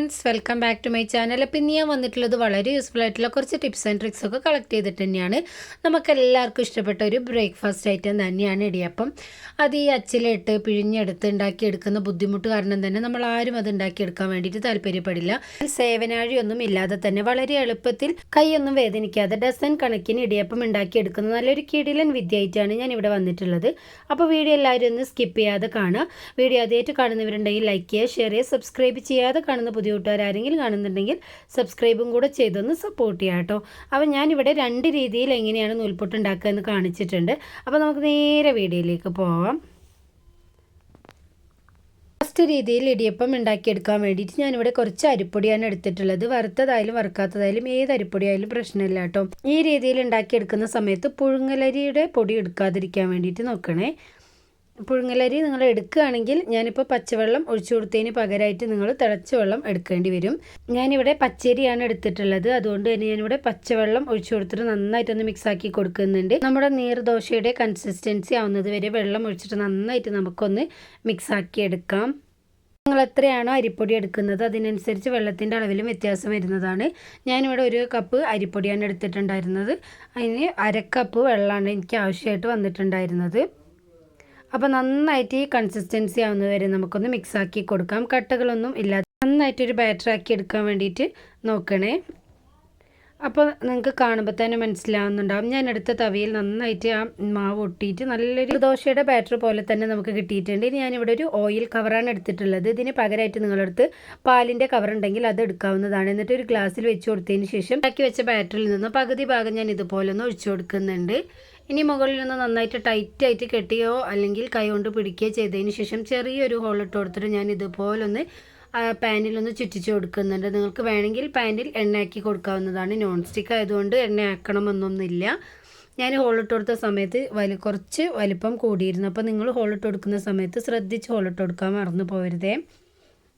Friends welcome back to my channel അപ്പം ഇന്ന് ഞാൻ വന്നിട്ടുള്ളത് വളരെ യൂസ്ഫുൾ ആയിട്ടുള്ള കുറച്ച് ടിപ്സ് ആൻഡ് ട്രിക്സ് ഒക്കെ കളക്ട് ചെയ്തിട്ട് തന്നെയാണ്. നമുക്ക് എല്ലാവർക്കും ഇഷ്ടപ്പെട്ട ഒരു ബ്രേക്ക്ഫാസ്റ്റ് ഐറ്റം തന്നെയാണ് ഇടിയപ്പം. അത് ഈ അച്ചിലിട്ട് പിഴിഞ്ഞെടുത്ത് ഉണ്ടാക്കിയെടുക്കുന്ന ബുദ്ധിമുട്ട് കാരണം തന്നെ നമ്മൾ ആരും അത് ഉണ്ടാക്കിയെടുക്കാൻ വേണ്ടിയിട്ട് താല്പര്യപ്പെടില്ല. സേവനാഴിയൊന്നും ഇല്ലാതെ തന്നെ വളരെ എളുപ്പത്തിൽ കൈയൊന്നും വേദനിക്കാതെ ഡസൻ കണക്കിന് ഇടിയപ്പം ഉണ്ടാക്കിയെടുക്കുന്ന നല്ലൊരു കിടിലൻ വിദ്യയായിട്ടാണ് ഞാൻ ഇവിടെ വന്നിട്ടുള്ളത്. അപ്പോൾ വീഡിയോ എല്ലാവരും ഒന്ന് സ്കിപ്പ് ചെയ്യാതെ കാണുക. വീഡിയോ ആദ്യമായിട്ട് കാണുന്നവരുണ്ടെങ്കിൽ ലൈക്ക് ചെയ്യുക ഷെയർ ചെയ്യുക സബ്സ്ക്രൈബ് ചെയ്യാതെ കാണുന്ന പുതിയ കൂട്ടുകാർ ആരെങ്കിലും കാണുന്നുണ്ടെങ്കിൽ സബ്സ്ക്രൈബും കൂടെ ചെയ്തൊന്ന് സപ്പോർട്ട് ചെയ്യാം കേട്ടോ അപ്പോൾ ഞാനിവിടെ രണ്ട് രീതിയിൽ എങ്ങനെയാണ് നൂൽപൊട്ട് ഉണ്ടാക്കുക എന്ന് കാണിച്ചിട്ടുണ്ട്. അപ്പോൾ നമുക്ക് നേരെ വീഡിയോയിലേക്ക് പോവാം. ഫസ്റ്റ് രീതിയിൽ ഇടിയപ്പം ഉണ്ടാക്കിയെടുക്കാൻ വേണ്ടിയിട്ട് ഞാനിവിടെ കുറച്ച് അരിപ്പൊടിയാണ് എടുത്തിട്ടുള്ളത്. വറുത്തതായാലും വറുക്കാത്തതായാലും ഏത് അരിപ്പൊടിയായാലും പ്രശ്നമില്ല കേട്ടോ ഈ രീതിയിൽ ഉണ്ടാക്കിയെടുക്കുന്ന സമയത്ത് പുഴുങ്ങലരിയുടെ പൊടി എടുക്കാതിരിക്കാൻ വേണ്ടിയിട്ട് നോക്കണേ. പുഴുങ്ങലരി നിങ്ങൾ എടുക്കുകയാണെങ്കിൽ ഞാനിപ്പോൾ പച്ചവെള്ളം ഒഴിച്ചു കൊടുത്തതിന് പകരമായിട്ട് നിങ്ങൾ തിളച്ച വെള്ളം എടുക്കേണ്ടി വരും. ഞാനിവിടെ പച്ചരിയാണ് എടുത്തിട്ടുള്ളത്. അതുകൊണ്ട് തന്നെ ഞാനിവിടെ പച്ചവെള്ളം ഒഴിച്ചു കൊടുത്തിട്ട് നന്നായിട്ടൊന്ന് മിക്സ് ആക്കി കൊടുക്കുന്നുണ്ട്. നമ്മുടെ നീർദോശയുടെ കൺസിസ്റ്റൻസി ആവുന്നത് വരെ വെള്ളം ഒഴിച്ചിട്ട് നന്നായിട്ട് നമുക്കൊന്ന് മിക്സ് ആക്കി എടുക്കാം. നിങ്ങൾ എത്രയാണോ അരിപ്പൊടി എടുക്കുന്നത് അതിനനുസരിച്ച് വെള്ളത്തിന്റെ അളവിലും വ്യത്യാസം വരുന്നതാണ്. ഞാനിവിടെ ഒരു കപ്പ് അരിപ്പൊടിയാണ് എടുത്തിട്ടുണ്ടായിരുന്നത്. അതിന് അരക്കപ്പ് വെള്ളമാണ് എനിക്ക് ആവശ്യമായിട്ട് വന്നിട്ടുണ്ടായിരുന്നത്. അപ്പോൾ നന്നായിട്ട് ഈ കൺസിസ്റ്റൻസി ആവുന്നത് വരെ നമുക്കൊന്ന് മിക്സ് ആക്കി കൊടുക്കാം. കട്ടകളൊന്നും ഇല്ലാതെ നന്നായിട്ടൊരു ബാറ്റർ ആക്കി എടുക്കാൻ വേണ്ടിയിട്ട് നോക്കണേ. അപ്പോൾ നിങ്ങൾക്ക് കാണുമ്പോൾ തന്നെ മനസ്സിലാവുന്നുണ്ടാവും. ഞാൻ എടുത്ത തവിയിൽ നന്നായിട്ട് ആ മാവ് ഒട്ടിയിട്ട് നല്ലൊരു ദോശയുടെ ബാറ്റർ പോലെ തന്നെ നമുക്ക് കിട്ടിയിട്ടുണ്ട്. ഇനി ഞാനിവിടെ ഒരു ഓയിൽ കവറാണ് എടുത്തിട്ടുള്ളത്. ഇതിന് പകരമായിട്ട് നിങ്ങളടുത്ത് പാലിന്റെ കവർ ഉണ്ടെങ്കിൽ അത് എടുക്കാവുന്നതാണ്. എന്നിട്ട് ഒരു ഗ്ലാസ്സിൽ വെച്ച് കൊടുത്തതിന് ശേഷം ബാക്കി വെച്ച ബാറ്ററിൽ നിന്ന് പകുതി ഭാഗം ഞാൻ ഇതുപോലെ ഒന്ന് ഒഴിച്ചു കൊടുക്കുന്നുണ്ട്. ഇനി മുകളിൽ നിന്ന് നന്നായിട്ട് ടൈറ്റ് ആയിട്ട് കെട്ടിയോ അല്ലെങ്കിൽ കൈ കൊണ്ട് പിടിക്കുകയോ ചെയ്തതിന് ശേഷം ചെറിയൊരു ഹോൾ ഇട്ട് കൊടുത്തിട്ട് ഞാൻ ഇതുപോലൊന്ന് പാനിലൊന്ന് ചുറ്റിച്ച് കൊടുക്കുന്നുണ്ട്. നിങ്ങൾക്ക് വേണമെങ്കിൽ പാനിൽ എണ്ണയാക്കി കൊടുക്കാവുന്നതാണ്. നോൺ സ്റ്റിക്ക് ആയതുകൊണ്ട് എണ്ണ ആക്കണമെന്നൊന്നുമില്ല ഞാൻ ഹോളിട്ട് കൊടുത്ത സമയത്ത് വലി കുറച്ച് വലിപ്പം കൂടിയിരുന്നു. അപ്പോൾ നിങ്ങൾ ഹോളിട്ട് കൊടുക്കുന്ന സമയത്ത് ശ്രദ്ധിച്ച് ഹോളിട്ട് കൊടുക്കാൻ മറന്നു പോകരുതേ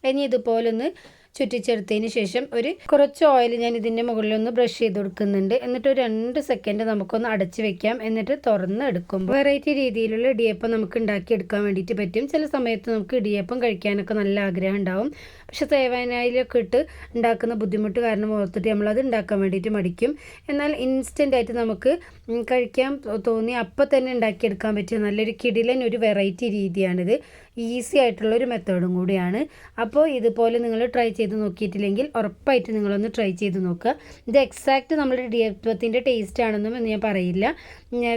ഇനി ഇതുപോലൊന്ന് ചുറ്റിച്ചെടുത്തതിന് ശേഷം ഒരു കുറച്ച് ഓയിൽ ഞാൻ ഇതിന്റെ മുകളിലൊന്ന് ബ്രഷ് ചെയ്ത് കൊടുക്കുന്നുണ്ട്. എന്നിട്ട് ഒരു രണ്ട് സെക്കൻഡ് നമുക്കൊന്ന് അടച്ച് വെക്കാം. എന്നിട്ട് തുറന്ന് എടുക്കും. വെറൈറ്റി രീതിയിലുള്ള ഇടിയപ്പം നമുക്ക് ഉണ്ടാക്കിയെടുക്കാൻ വേണ്ടിയിട്ട് പറ്റും. ചില സമയത്ത് നമുക്ക് ഇടിയപ്പം കഴിക്കാനൊക്കെ നല്ല ആഗ്രഹം ഉണ്ടാവും. പക്ഷെ തേവാനായിലൊക്കെ ഇട്ട് ഉണ്ടാക്കുന്ന ബുദ്ധിമുട്ട് കാരണം ഓർത്തിട്ട് നമ്മളത് ഉണ്ടാക്കാൻ വേണ്ടിയിട്ട് മടിക്കും. എന്നാൽ ഇൻസ്റ്റന്റ് ആയിട്ട് നമുക്ക് കഴിക്കാൻ തോന്നി അപ്പം തന്നെ ഉണ്ടാക്കിയെടുക്കാൻ പറ്റിയ നല്ലൊരു കിടിലൻ ഒരു വെറൈറ്റി രീതിയാണിത്. ഈസി ആയിട്ടുള്ള ഒരു മെത്തേഡും കൂടിയാണ്. അപ്പോൾ ഇതുപോലെ നിങ്ങൾ ട്രൈ ചെയ്ത് നോക്കിയിട്ടില്ലെങ്കിൽ ഉറപ്പായിട്ട് നിങ്ങളൊന്ന് ട്രൈ ചെയ്ത് നോക്കുക. ഇത് എക്സാക്റ്റ് നമ്മുടെ ഇടിയപ്പത്തിന്റെ ടേസ്റ്റ് ആണെന്നും എന്ന് ഞാൻ പറയില്ല.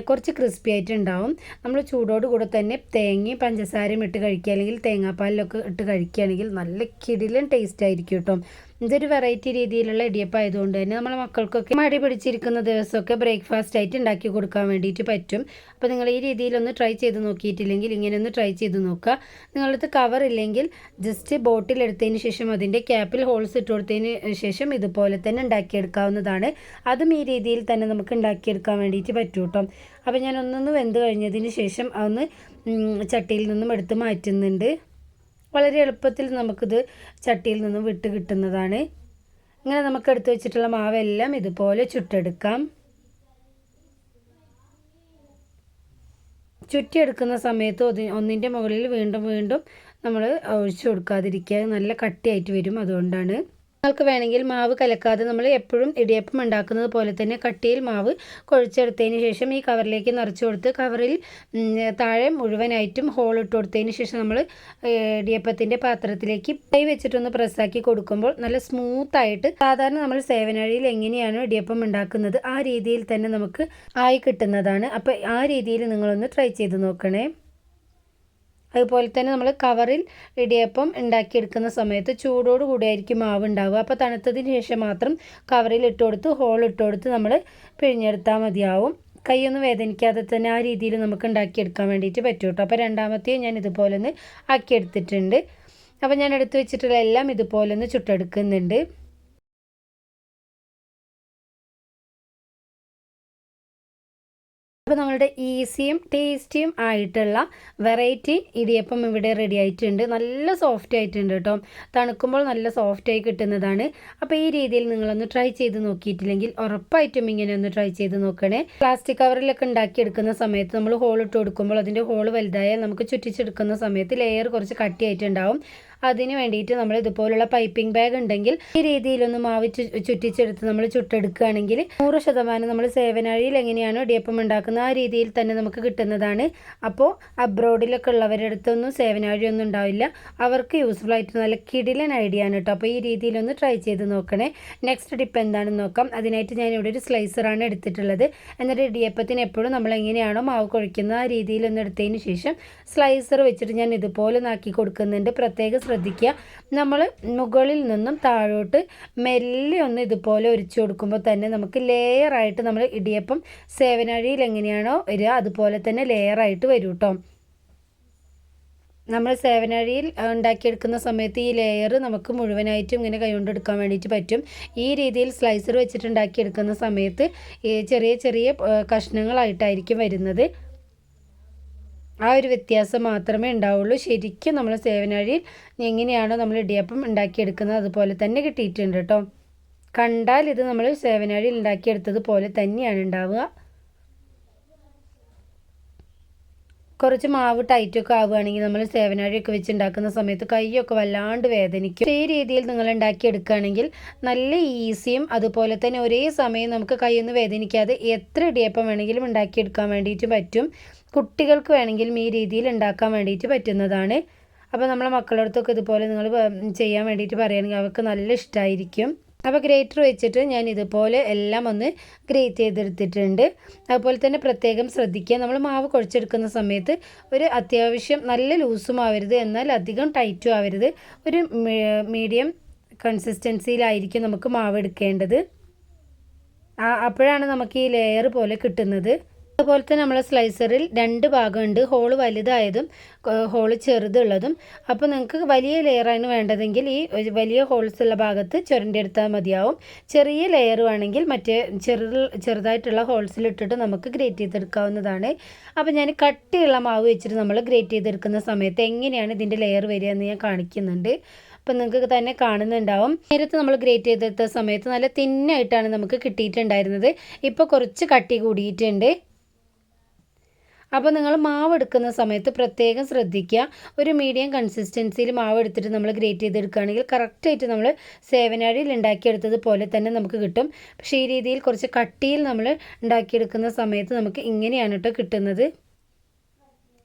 കുറച്ച് ക്രിസ്പി ആയിട്ട് ഉണ്ടാവും നമ്മൾ ചൂടോട് കൂടെ തന്നെ തേങ്ങയും പഞ്ചസാരയും ഇട്ട് കഴിക്കുക അല്ലെങ്കിൽ തേങ്ങാപ്പാലിലൊക്കെ ഇട്ട് കഴിക്കുകയാണെങ്കിൽ നല്ല കിടിലൻ ടേസ്റ്റ് ആയിരിക്കും കേട്ടോ. ഇതൊരു വെറൈറ്റി രീതിയിലുള്ള ഇടിയപ്പം ആയതുകൊണ്ട് തന്നെ നമ്മളെ മക്കൾക്കൊക്കെ മടി പിടിച്ചിരിക്കുന്ന ദിവസമൊക്കെ ബ്രേക്ക്ഫാസ്റ്റ് ആയിട്ട് ഉണ്ടാക്കി കൊടുക്കാൻ വേണ്ടിയിട്ട് പറ്റും. അപ്പോൾ നിങ്ങൾ ഈ രീതിയിലൊന്ന് ട്രൈ ചെയ്ത് നോക്കിയിട്ടില്ലെങ്കിൽ ഇങ്ങനെ ഒന്ന് ട്രൈ ചെയ്ത് നോക്കുക. നിങ്ങളടുത്ത് കവർ ഇല്ലെങ്കിൽ ജസ്റ്റ് ബോട്ടിൽ എടുത്തതിന് ശേഷം അതിന്റെ ക്യാപ്പിൽ ഹോൾസ് ഇട്ട് കൊടുത്തതിന് ശേഷം ഇതുപോലെ തന്നെ ഉണ്ടാക്കിയെടുക്കാവുന്നതാണ്. അതും ഈ രീതിയിൽ തന്നെ നമുക്ക് ഉണ്ടാക്കിയെടുക്കാൻ വേണ്ടിയിട്ട് പറ്റും കേട്ടോ അപ്പോൾ ഞാൻ ഒന്നൊന്ന് വെന്ത് കഴിഞ്ഞതിന് ശേഷം അതൊന്ന് ചട്ടിയിൽ നിന്നും എടുത്ത് മാറ്റുന്നുണ്ട്. വളരെ എളുപ്പത്തിൽ നമുക്കിത് ചട്ടിയിൽ നിന്നും വിട്ട് കിട്ടുന്നതാണ്. ഇങ്ങനെ നമുക്ക് എടുത്തു വെച്ചിട്ടുള്ള മാവെല്ലാം ഇതുപോലെ ചുട്ടെടുക്കാം. ചുറ്റിയെടുക്കുന്ന സമയത്ത് ഒന്നിന്റെ മുകളിൽ വീണ്ടും വീണ്ടും നമ്മൾ ഒഴിച്ചു കൊടുക്കാതിരിക്കുക. നല്ല കട്ടിയായിട്ട് വരും അതുകൊണ്ടാണ്. നിങ്ങൾക്ക് വേണമെങ്കിൽ മാവ് കലക്കാതെ നമ്മൾ എപ്പോഴും ഇടിയപ്പം ഉണ്ടാക്കുന്നത് പോലെ തന്നെ കട്ടിയിൽ മാവ് കുഴച്ചെടുത്തതിന് ശേഷം ഈ കവറിലേക്ക് നിറച്ചു കൊടുത്ത് കവറിൽ താഴെ മുഴുവനായിട്ടും ഹോൾ ഇട്ട് കൊടുത്തതിന് ശേഷം നമ്മൾ ഇടിയപ്പത്തിന്റെ പാത്രത്തിലേക്ക് കൈ വെച്ചിട്ടൊന്ന് പ്രസ്സാക്കി കൊടുക്കുമ്പോൾ നല്ല സ്മൂത്തായിട്ട് സാധാരണ നമ്മൾ സേവനഴിയിൽ എങ്ങനെയാണ് ഇടിയപ്പം ഉണ്ടാക്കുന്നത് ആ രീതിയിൽ തന്നെ നമുക്ക് ആയി കിട്ടുന്നതാണ്. അപ്പോൾ ആ രീതിയിൽ നിങ്ങളൊന്ന് ട്രൈ ചെയ്ത് നോക്കണേ. അതുപോലെ തന്നെ നമ്മൾ കവറിൽ ഇടിയപ്പം ഉണ്ടാക്കിയെടുക്കുന്ന സമയത്ത് ചൂടോട് കൂടിയായിരിക്കും മാവ് ഉണ്ടാവുക. അപ്പോൾ തണുത്തതിന് ശേഷം മാത്രം കവറിൽ ഇട്ട് കൊടുത്ത് ഹോൾ ഇട്ട് കൊടുത്ത് നമ്മൾ പിഴിഞ്ഞെടുത്താൽ മതിയാവും. കൈയൊന്നും വേദനിക്കാതെ തന്നെ ആ രീതിയിൽ നമുക്ക് ഉണ്ടാക്കിയെടുക്കാൻ വേണ്ടിയിട്ട് പറ്റും കേട്ടോ അപ്പോൾ രണ്ടാമത്തെയും ഞാൻ ഇതുപോലെ ഒന്ന് ആക്കിയെടുത്തിട്ടുണ്ട്. അപ്പോൾ ഞാൻ എടുത്തു വെച്ചിട്ടുള്ള എല്ലാം ഇതുപോലെ ഒന്ന് ചുട്ടെടുക്കുന്നുണ്ട്. ഈസിയും ടേസ്റ്റിയും ആയിട്ടുള്ള വെറൈറ്റി ഇടിയപ്പം ഇവിടെ റെഡി ആയിട്ടുണ്ട്. നല്ല സോഫ്റ്റ് ആയിട്ടുണ്ട് കേട്ടോ. തണുക്കുമ്പോൾ നല്ല സോഫ്റ്റായി കിട്ടുന്നതാണ്. അപ്പോൾ ഈ രീതിയിൽ നിങ്ങളൊന്ന് ട്രൈ ചെയ്ത് നോക്കിയിട്ടില്ലെങ്കിൽ ഉറപ്പായിട്ടും ഇങ്ങനെ ഒന്ന് ട്രൈ ചെയ്ത് നോക്കണേ. പ്ലാസ്റ്റിക് കവറിലൊക്കെ ഉണ്ടാക്കിയെടുക്കുന്ന സമയത്ത് നമ്മൾ ഹോൾ ഇട്ട് കൊടുക്കുമ്പോൾ അതിന്റെ ഹോൾ വലുതായാൽ നമുക്ക് ചുറ്റിച്ചെടുക്കുന്ന സമയത്ത് ലെയർ കുറച്ച് കട്ടിയായിട്ടുണ്ടാവും. അതിന് വേണ്ടിയിട്ട് നമ്മൾ ഇതുപോലുള്ള പൈപ്പിംഗ് ബാഗ് ഉണ്ടെങ്കിൽ ഈ രീതിയിലൊന്ന് മാവ് ചുറ്റിച്ചെടുത്ത് നമ്മൾ ചുട്ടെടുക്കുകയാണെങ്കിൽ നൂറ് ശതമാനം നമ്മൾ സേവനാഴിയിൽ എങ്ങനെയാണോ ഇടിയപ്പം ഉണ്ടാക്കുന്നത് ആ രീതിയിൽ തന്നെ നമുക്ക് കിട്ടുന്നതാണ്. അപ്പോൾ അബ്രോഡിലൊക്കെ ഉള്ളവരുടെ അടുത്തൊന്നും സേവനാഴി ഒന്നും ഉണ്ടാവില്ല. അവർക്ക് യൂസ്ഫുൾ ആയിട്ട് നല്ല കിടിലൻ ഐഡിയ ആണ് കേട്ടോ. അപ്പോൾ ഈ രീതിയിലൊന്ന് ട്രൈ ചെയ്ത് നോക്കണേ. നെക്സ്റ്റ് ടിപ്പ് എന്താണെന്ന് നോക്കാം. അതിനായിട്ട് ഞാൻ ഇവിടെ ഒരു സ്ലൈസറാണ് എടുത്തിട്ടുള്ളത്. എന്നിട്ട് ഇടിയപ്പത്തിന് എപ്പോഴും നമ്മൾ എങ്ങനെയാണോ മാവ് കുഴിക്കുന്നത് ആ രീതിയിലൊന്ന് എടുത്തതിന് ശേഷം സ്ലൈസർ വെച്ചിട്ട് ഞാൻ ഇതുപോലെ നാക്കി കൊടുക്കുന്നുണ്ട്. പ്രത്യേകം ശ്രദ്ധിക്കുക. നമ്മൾ മുകളിൽ നിന്നും താഴോട്ട് മെല്ലെ ഒന്ന് ഇതുപോലെ ഒരിച്ചു കൊടുക്കുമ്പോൾ തന്നെ നമുക്ക് ലെയറായിട്ട് നമ്മൾ ഇടിയപ്പം സേവനഴിയിൽ എങ്ങനെയാണോ വരിക അതുപോലെ തന്നെ ലെയറായിട്ട് വരും കേട്ടോ നമ്മൾ സേവനഴിയിൽ ഉണ്ടാക്കിയെടുക്കുന്ന സമയത്ത് ഈ ലെയർ നമുക്ക് മുഴുവനായിട്ടും ഇങ്ങനെ കൈകൊണ്ട് എടുക്കാൻ വേണ്ടിയിട്ട് പറ്റും. ഈ രീതിയിൽ സ്ലൈസർ വെച്ചിട്ട് ഉണ്ടാക്കിയെടുക്കുന്ന സമയത്ത് ചെറിയ ചെറിയ കഷ്ണങ്ങളായിട്ടായിരിക്കും വരുന്നത്. ആ ഒരു വ്യത്യാസം മാത്രമേ ഉണ്ടാവുള്ളൂ. ശരിക്കും നമ്മൾ സേവനഴിയിൽ എങ്ങനെയാണോ നമ്മൾ ഇടിയപ്പം ഉണ്ടാക്കിയെടുക്കുന്നത് അതുപോലെ തന്നെ കിട്ടിയിട്ടുണ്ട് കേട്ടോ കണ്ടാൽ ഇത് നമ്മൾ സേവനഴിയിൽ ഉണ്ടാക്കിയെടുത്തത് പോലെ തന്നെയാണ് ഉണ്ടാവുക. കുറച്ച് മാവ് ടൈറ്റൊക്കെ ആവുകയാണെങ്കിൽ നമ്മൾ സേവനാഴിയൊക്കെ വെച്ച് ഉണ്ടാക്കുന്ന സമയത്ത് കൈയൊക്കെ വല്ലാണ്ട് വേദനിക്കും. ഈ രീതിയിൽ നിങ്ങൾ ഉണ്ടാക്കിയെടുക്കുകയാണെങ്കിൽ നല്ല ഈസിയും അതുപോലെ തന്നെ ഒരേ സമയം നമുക്ക് കൈയൊന്നും വേദനിക്കാതെ എത്ര ഇടിയപ്പം വേണമെങ്കിലും ഉണ്ടാക്കിയെടുക്കാൻ വേണ്ടിയിട്ട് പറ്റും. കുട്ടികൾക്ക് വേണമെങ്കിലും ഈ രീതിയിൽ ഉണ്ടാക്കാൻ വേണ്ടിയിട്ട് പറ്റുന്നതാണ്. അപ്പോൾ നമ്മളെ മക്കളുടെ അടുത്തൊക്കെ ഇതുപോലെ നിങ്ങൾ ചെയ്യാൻ വേണ്ടിയിട്ട് പറയുകയാണെങ്കിൽ അവർക്ക് നല്ല ഇഷ്ടമായിരിക്കും അപ്പോൾ ഗ്രേറ്റർ വെച്ചിട്ട് ഞാൻ ഇതുപോലെ എല്ലാം ഒന്ന് ഗ്രേറ്റ് ചെയ്തെടുത്തിട്ടുണ്ട്. അതുപോലെ തന്നെ പ്രത്യേകം ശ്രദ്ധിക്കുക. നമ്മൾ മാവ് കുഴച്ചെടുക്കുന്ന സമയത്ത് ഒരു അത്യാവശ്യം നല്ല ലൂസും ആവരുത് എന്നാൽ അധികം ടൈറ്റും ആവരുത്. ഒരു മീഡിയം കൺസിസ്റ്റൻസിയിലായിരിക്കും നമുക്ക് മാവ് എടുക്കേണ്ടത്. അപ്പോഴാണ് നമുക്ക് ഈ ലെയർ പോലെ കിട്ടുന്നത്. അതുപോലെ തന്നെ നമ്മളെ സ്ലൈസറിൽ രണ്ട് ഭാഗമുണ്ട്. ഹോൾ വലുതായതും ഹോൾ ചെറുതുള്ളതും. അപ്പോൾ നിങ്ങൾക്ക് വലിയ ലെയറാണ് വേണ്ടതെങ്കിൽ ഈ വലിയ ഹോൾസ് ഉള്ള ഭാഗത്ത് ചുരണ്ടെടുത്താൽ മതിയാവും. ചെറിയ ലെയർ വേണമെങ്കിൽ മറ്റേ ചെറു ചെറുതായിട്ടുള്ള ഹോൾസിലിട്ടിട്ട് നമുക്ക് ഗ്രേറ്റ് ചെയ്തെടുക്കാവുന്നതാണ്. അപ്പോൾ ഞാൻ കട്ടിയുള്ള മാവ് വെച്ചിട്ട് നമ്മൾ ഗ്രേറ്റ് ചെയ്തെടുക്കുന്ന സമയത്ത് എങ്ങനെയാണ് ഇതിന്റെ ലെയർ വരിക എന്ന് ഞാൻ കാണിക്കുന്നുണ്ട്. അപ്പം നിങ്ങൾക്ക് തന്നെ കാണുന്നുണ്ടാവും. നേരത്തെ നമ്മൾ ഗ്രേറ്റ് ചെയ്തെടുത്ത സമയത്ത് നല്ല തിന്നായിട്ടാണ് നമുക്ക് കിട്ടിയിട്ടുണ്ടായിരുന്നത്. ഇപ്പോൾ കുറച്ച് കട്ടി കൂടിയിട്ടുണ്ട്. അപ്പോൾ നിങ്ങൾ മാവ് എടുക്കുന്ന സമയത്ത് പ്രത്യേകം ശ്രദ്ധിക്കുക. ഒരു മീഡിയം കൺസിസ്റ്റൻസിയിൽ മാവ് എടുത്തിട്ട് നമ്മൾ ഗ്രേറ്റ് ചെയ്തെടുക്കുകയാണെങ്കിൽ കറക്റ്റായിട്ട് നമ്മൾ സേവനാഴിയിൽ ഉണ്ടാക്കിയെടുത്തത് പോലെ തന്നെ നമുക്ക് കിട്ടും. പക്ഷേ ഈ രീതിയിൽ കുറച്ച് കട്ടിയിൽ നമ്മൾ ഉണ്ടാക്കിയെടുക്കുന്ന സമയത്ത് നമുക്ക് ഇങ്ങനെയാണ് കേട്ടോ കിട്ടുന്നത്.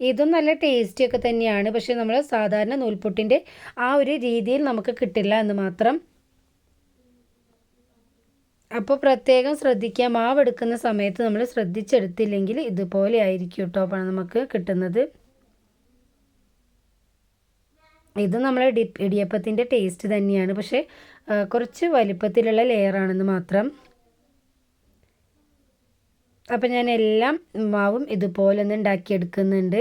ഇതും നല്ല ടേസ്റ്റിയൊക്കെ തന്നെയാണ്. പക്ഷേ നമ്മൾ സാധാരണ നൂൽപുട്ടിന്റെ ആ ഒരു രീതിയിൽ നമുക്ക് കിട്ടില്ല എന്ന് മാത്രം. അപ്പോൾ പ്രത്യേകം ശ്രദ്ധിക്കുക. മാവ് എടുക്കുന്ന സമയത്ത് നമ്മൾ ശ്രദ്ധിച്ചെടുത്തില്ലെങ്കിൽ ഇതുപോലെ ആയിരിക്കും കേട്ടോ നമുക്ക് കിട്ടുന്നത്. ഇത് നമ്മളെ ഡി ഇടിയപ്പത്തിന്റെ ടേസ്റ്റ് തന്നെയാണ്. പക്ഷേ കുറച്ച് വലിപ്പത്തിലുള്ള ലെയറാണെന്ന് മാത്രം. അപ്പം ഞാൻ എല്ലാം മാവും ഇതുപോലെ ഒന്ന് ഉണ്ടാക്കിയെടുക്കുന്നുണ്ട്.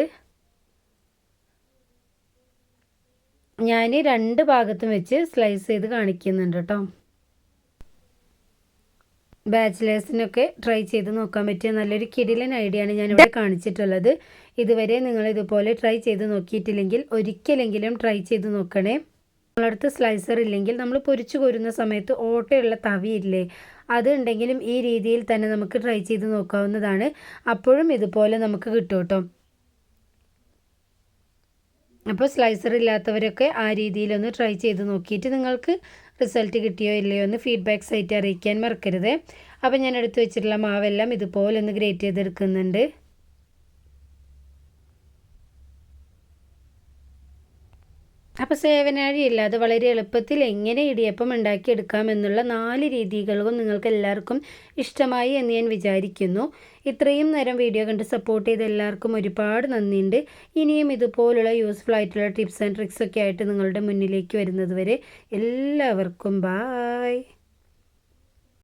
ഞാൻ രണ്ട് ഭാഗത്തും വെച്ച് സ്ലൈസ് ചെയ്ത് കാണിക്കുന്നുണ്ട് കേട്ടോ ബാച്ചിലേഴ്സിനൊക്കെ ട്രൈ ചെയ്ത് നോക്കാൻ പറ്റിയ നല്ലൊരു കിടിലൻ ഐഡിയ ആണ് ഞാനിവിടെ കാണിച്ചിട്ടുള്ളത്. ഇതുവരെ നിങ്ങൾ ഇതുപോലെ ട്രൈ ചെയ്ത് നോക്കിയിട്ടില്ലെങ്കിൽ ഒരിക്കലെങ്കിലും ട്രൈ ചെയ്ത് നോക്കണേ. നമ്മളടുത്ത് സ്ലൈസർ ഇല്ലെങ്കിൽ നമ്മൾ പൊരിച്ചു കോരുന്ന സമയത്ത് ഓട്ടയുള്ള തവിയില്ലേ അത് ഉണ്ടെങ്കിലും ഈ രീതിയിൽ തന്നെ നമുക്ക് ട്രൈ ചെയ്ത് നോക്കാവുന്നതാണ്. അപ്പോഴും ഇതുപോലെ നമുക്ക് കിട്ടും കേട്ടോ. അപ്പോൾ സ്ലൈസർ ഇല്ലാത്തവരൊക്കെ ആ രീതിയിലൊന്ന് ട്രൈ ചെയ്ത് നോക്കിയിട്ട് നിങ്ങൾക്ക് റിസൾട്ട് കിട്ടിയോ ഇല്ലയോ എന്ന് ഫീഡ്ബാക്ക് സൈറ്റ് അറിയിക്കാൻ മറക്കരുത്. അപ്പോൾ ഞാൻ എടുത്തു വെച്ചിട്ടുള്ള മാവെല്ലാം ഇതുപോലെ ഒന്ന് ഗ്രേറ്റ് ചെയ്തെടുക്കുന്നുണ്ട്. അപ്പോൾ സേവനാഴി ഇല്ലാതെ വളരെ എളുപ്പത്തിൽ എങ്ങനെ ഇടിയപ്പം ഉണ്ടാക്കിയെടുക്കാമെന്നുള്ള നാല് രീതികളും നിങ്ങൾക്ക് എല്ലാവർക്കും ഇഷ്ടമായി എന്ന് ഞാൻ വിചാരിക്കുന്നു. ഇത്രയും നേരം വീഡിയോ കണ്ട് സപ്പോർട്ട് ചെയ്ത എല്ലാവർക്കും ഒരുപാട് നന്ദിയുണ്ട്. ഇനിയും ഇതുപോലുള്ള യൂസ്ഫുൾ ആയിട്ടുള്ള ടിപ്സ് ആൻഡ് ട്രിക്സ് ഒക്കെ ആയിട്ട് നിങ്ങളുടെ മുന്നിലേക്ക് വരുന്നത് വരെ എല്ലാവർക്കും ബായ്